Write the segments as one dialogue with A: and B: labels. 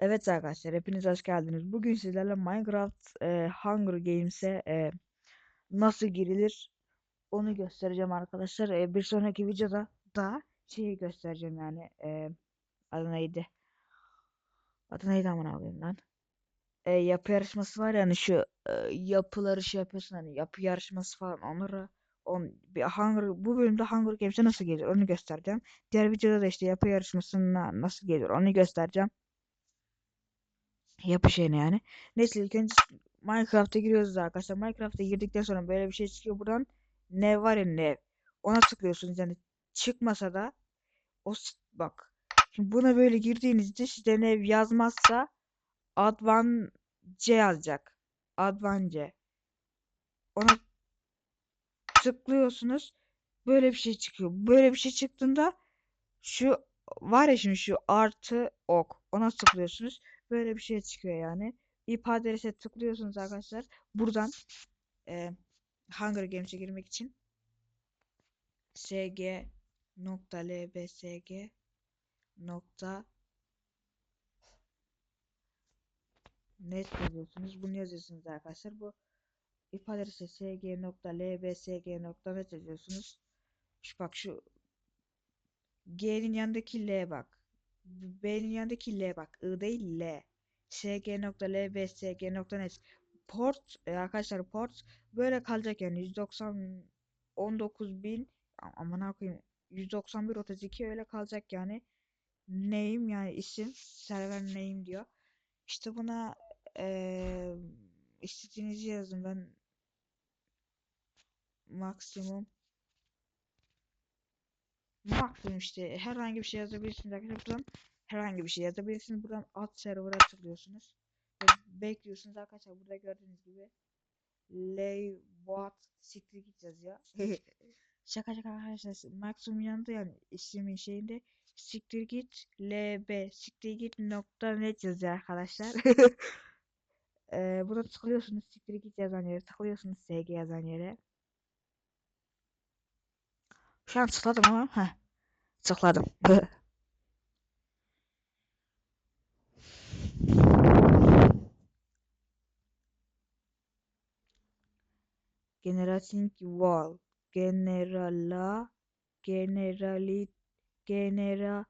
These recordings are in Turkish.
A: Evet arkadaşlar hepiniz hoş geldiniz. Bugün sizlerle Minecraft e, Hunger Games'e e, nasıl girilir onu göstereceğim arkadaşlar. E, bir sonraki videoda da şeyi göstereceğim yani e, adı neydi? Adı neydi aman abim lan? E, yapı yarışması var yani şu e, yapıları şey yapıyorsun hani yapı yarışması falan onları on, bir Hunger, bu bölümde Hunger Games'e nasıl gelir onu göstereceğim. Diğer videoda da işte yapı yarışmasına nasıl gelir onu göstereceğim. Yapı şeyine yani. Neyse ilk önce Minecraft'a giriyoruz arkadaşlar. Minecraft'a girdikten sonra böyle bir şey çıkıyor buradan. Ne var ya ne. Ona tıklıyorsunuz yani çıkmasa da o bak. Şimdi buna böyle girdiğinizde size ne yazmazsa Advan C yazacak. Advan C. Ona tıklıyorsunuz. Böyle bir şey çıkıyor. Böyle bir şey çıktığında şu var ya şimdi şu artı ok. Ona tıklıyorsunuz. Böyle bir şey çıkıyor yani. IP adrese tıklıyorsunuz arkadaşlar. Buradan e, Hunger Games'e girmek için sg.lbsg nokta net yazıyorsunuz. Bunu yazıyorsunuz arkadaşlar. Bu IP adresi sg.lbsg.net yazıyorsunuz. Şu bak şu G'nin yanındaki L bak. B'nin yanındaki L bak. I değil L. sg.lbsg.net Port e, arkadaşlar port böyle kalacak yani 190 19000 aman koyayım 191 32 öyle kalacak yani. Name yani isim server name diyor. İşte buna eee istediğinizi yazın ben maksimum maksimum işte herhangi bir şey yazabilirsiniz arkadaşlar buradan herhangi bir şey yazabilirsiniz buradan alt server'a tıklıyorsunuz ve bekliyorsunuz arkadaşlar. Burada gördüğünüz gibi lay what siktir git yazıyor şaka şaka arkadaşlar maksimum yanında yani ismin şeyinde. Siktir git lb siktir git nokta net yazıyor arkadaşlar. Ee, burada tıklıyorsunuz siktir git yazan yere tıklıyorsunuz sg yazan yere. Şu an tıkladım ama heh, tıkladım Generating wall generala generali genera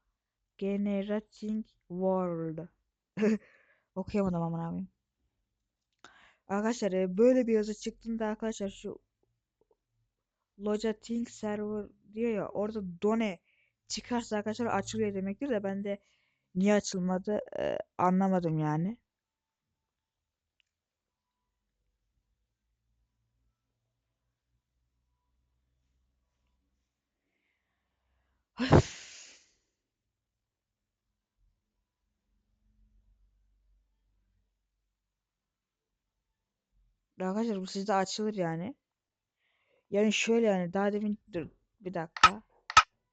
A: generating world. Okuyamadım aman abim arkadaşlar e, böyle bir yazı çıktığında arkadaşlar şu Locating server diyor ya orada done çıkarsa arkadaşlar açılıyor demektir de ben de niye açılmadı e, anlamadım yani. Arkadaşlar bu sizde açılır yani. Yani şöyle yani daha demin dur bir dakika.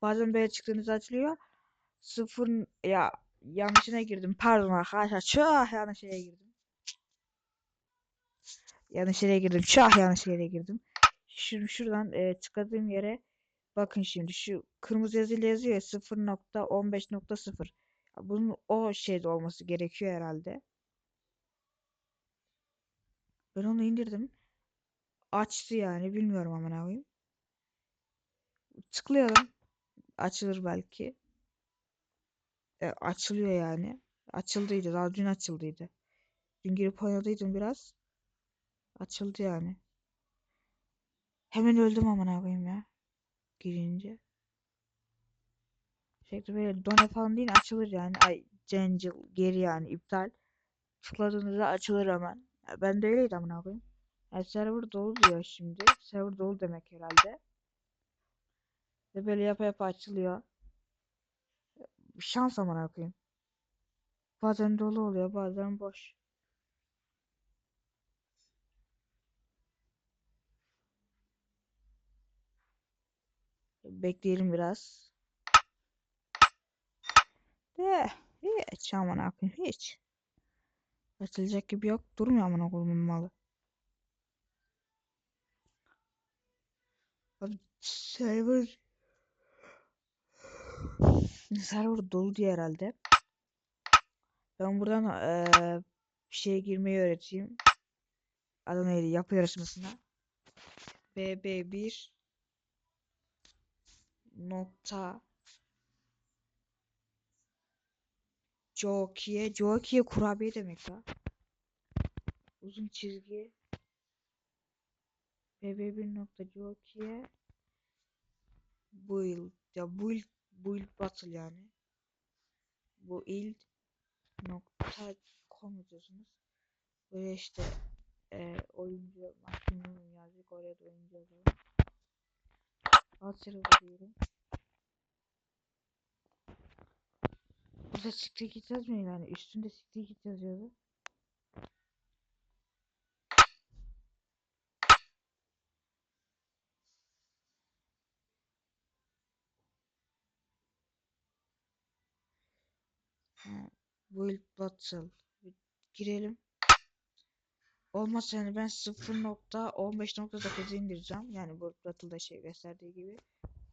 A: Bazen böyle çıktığınızda açılıyor. Sıfır ya yanlışına girdim. Pardon arkadaşlar. Çah yanlış yere girdim. Yanlış yere girdim. Çah yanlış yere girdim. Şimdi şuradan e, tıkladığım yere bakın şimdi şu kırmızı yazıyla yazıyor ya 0.15.0. Bunun o şeyde olması gerekiyor herhalde. Ben onu indirdim. Açtı yani bilmiyorum ama ne yapayım. Tıklayalım. Açılır belki. E, açılıyor yani. Açıldıydı. Daha dün açıldıydı. Dün girip oynadıydım biraz. Açıldı yani. Hemen öldüm aman abim ya. Girince. Sürekli böyle done falan değil açılır yani. Ay cancel geri yani iptal. Tıkladığınızda açılır hemen. Ben de öyleydi aman abim. Yani server dolu diyor şimdi. Server dolu demek herhalde. Ve böyle yapa yapa açılıyor. Şans aman koyayım. Bazen dolu oluyor bazen boş. Bekleyelim biraz. De hiç aman koyayım hiç. Açılacak gibi yok. Durmuyor aman koyayım malı. Abi server server dolu diye herhalde. Ben buradan eee bir şeye girmeyi öğreteyim. Adı neydi? Yapı yarışmasına. BB1 nokta Jokiye. Jokiye kurabiye demek la. Uzun çizgi. BB1 nokta Jokiye. Build. Ya build, build battle yani. Bu il nokta com yazıyorsunuz. Böyle işte e, oyuncu maksimum yazdık oraya da oyuncu yazalım. Alt diyelim. Burada siktir git yazmıyor yani üstünde siktir git yazıyordu. Ha, Build Battle. Girelim. Olmazsa yani ben 0.15.9 indireceğim. Yani Build Battle'da şey gösterdiği gibi.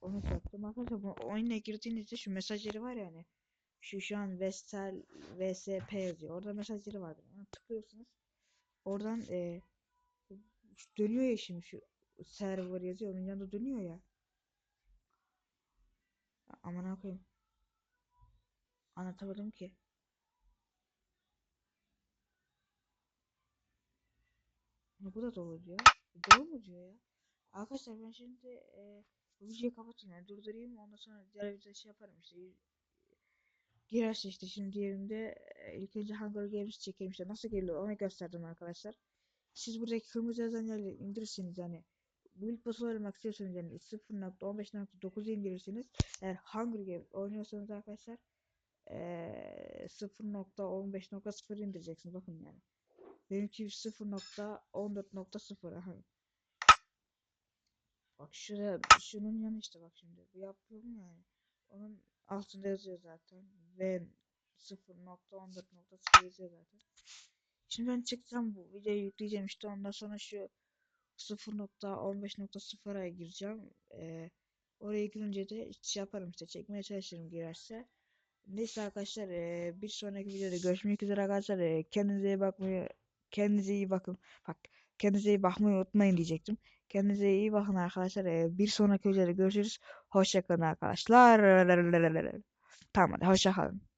A: Onu yaptım. Arkadaşlar bu oyuna girdiğinizde şu mesajları var yani. Şu şu an Vestel VSP yazıyor. Orada mesajları vardır. Ona tıklıyorsunuz. Oradan e, dönüyor ya şimdi şu server yazıyor. Onun yanında dönüyor ya. Aman koyayım. Anlatamadım ki. Ya bu da doğru diyor. Doğru mu diyor ya? Arkadaşlar ben şimdi e, bu videoyu kapatayım yani durdurayım ondan sonra diğer videoda şey yaparım işte girerse işte şimdi diğerinde e, ilk önce Hunger Games çekelim işte nasıl geliyor onu gösterdim arkadaşlar. Siz buradaki kırmızı yazan yerleri indirirseniz yani Build Pass oynamak istiyorsanız yani 0.15.9 indirirsiniz. Eğer Hunger Games oynuyorsanız arkadaşlar e, 0.15.0 indireceksiniz bakın yani. Benimki 0.14.0 aha. Bak şuraya şunun yanı işte bak şimdi. Bu yapıyorum yani. Onun altında yazıyor zaten. Ve 0.14.0 yazıyor zaten. Şimdi ben çıkacağım bu videoyu yükleyeceğim işte ondan sonra şu 0.15.0'a gireceğim. Ee, oraya girince de şey yaparım işte çekmeye çalışırım girerse. Neyse arkadaşlar bir sonraki videoda görüşmek üzere arkadaşlar. Ee, kendinize iyi bakmayı kendinize iyi bakın. Bak kendinize iyi bakmayı unutmayın diyecektim. Kendinize iyi bakın arkadaşlar. Bir sonraki videoda görüşürüz. Hoşçakalın arkadaşlar. Tamam hadi hoşçakalın.